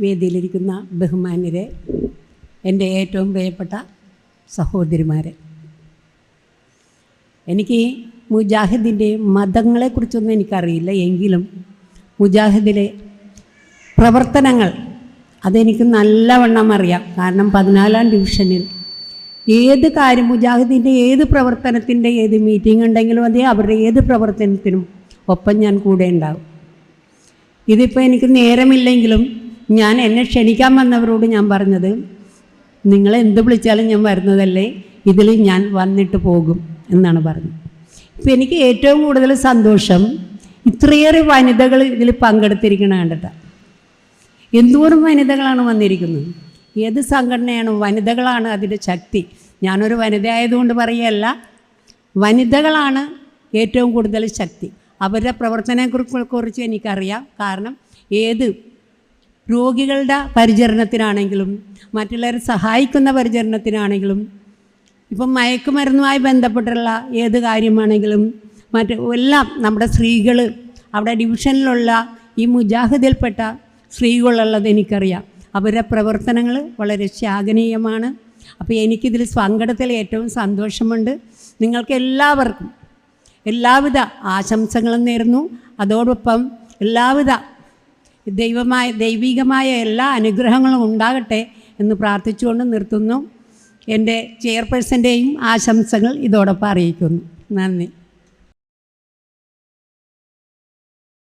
വേദിയിലിരിക്കുന്ന ബഹുമാന്യരെ എന്റെ ഏറ്റവും പ്രിയപ്പെട്ട സഹോദരിമാരെ. എനിക്ക് മുജാഹിദിന്റെ മതങ്ങളെക്കുറിച്ചൊന്നും എനിക്കറിയില്ല. എങ്കിലും മുജാഹിദിലെ പ്രവർത്തനങ്ങൾ അതെനിക്ക് നല്ലവണ്ണം അറിയാം. കാരണം പതിനാലാം ഡിവിഷനിൽ ഏത് കാര്യം മുജാഹിദിന്റെ ഏത് പ്രവർത്തനത്തിന്റെ ഏത് മീറ്റിംഗ് ഉണ്ടെങ്കിലും അതേ അവരുടെ ഏത് പ്രവർത്തനത്തിനും ഒപ്പം ഞാൻ കൂടെ ഉണ്ടാവും. ഇതിപ്പോൾ എനിക്ക് നേരമില്ലെങ്കിലും ഞാൻ എന്നെ ക്ഷണിക്കാൻ വന്നവരോട് ഞാൻ പറഞ്ഞത് നിങ്ങൾ എന്ത് വിളിച്ചാലും ഞാൻ വരുന്നതല്ലേ ഇതിൽ ഞാൻ വന്നിട്ട് പോകും എന്നാണ് പറഞ്ഞത്. ഇപ്പം എനിക്ക് ഏറ്റവും കൂടുതൽ സന്തോഷം ഇത്രയേറെ വനിതകൾ ഇതിൽ പങ്കെടുത്തിരിക്കണ കണ്ടിട്ടാണ് എന്തോരം വനിതകളാണ് വന്നിരിക്കുന്നത്. ഏത് സംഘടനയാണ്? വനിതകളാണ് അതിന്റെ ശക്തി. ഞാനൊരു വനിതയായതുകൊണ്ട് പറയുകയല്ല വനിതകളാണ് ഏറ്റവും കൂടുതൽ ശക്തി. അവരുടെ പ്രവർത്തനത്തെക്കുറിച്ച് എനിക്കറിയാം. കാരണം ഏത് രോഗികളുടെ പരിചരണത്തിനാണെങ്കിലും മറ്റുള്ളവരെ സഹായിക്കുന്ന പരിചരണത്തിനാണെങ്കിലും ഇപ്പം മയക്കുമരുന്നുമായി ബന്ധപ്പെട്ടുള്ള ഏത് കാര്യമാണെങ്കിലും മറ്റ് എല്ലാം നമ്മുടെ സ്ത്രീകൾ അവിടെ ഡിവിഷനിലുള്ള ഈ മുജാഹിദിൽപ്പെട്ട സ്ത്രീകളുള്ളത് എനിക്കറിയാം. അവരുടെ പ്രവർത്തനങ്ങൾ വളരെ ശ്ലാഘനീയമാണ്. അപ്പോൾ എനിക്കിതിൽ പങ്കെടുത്തതിൽ ഏറ്റവും സന്തോഷമുണ്ട്. നിങ്ങൾക്ക് എല്ലാവർക്കും എല്ലാവിധ ആശംസകളും നേരുന്നു. അതോടൊപ്പം എല്ലാവിധ ദൈവമായ ദൈവികമായ എല്ലാ അനുഗ്രഹങ്ങളും ഉണ്ടാകട്ടെ എന്ന് പ്രാർത്ഥിച്ചുകൊണ്ട് നിർത്തുന്നു. എന്റെ ചെയർപേഴ്സന്റെയും ആശംസകൾ ഇതോടൊപ്പം അറിയിക്കുന്നു. നന്ദി.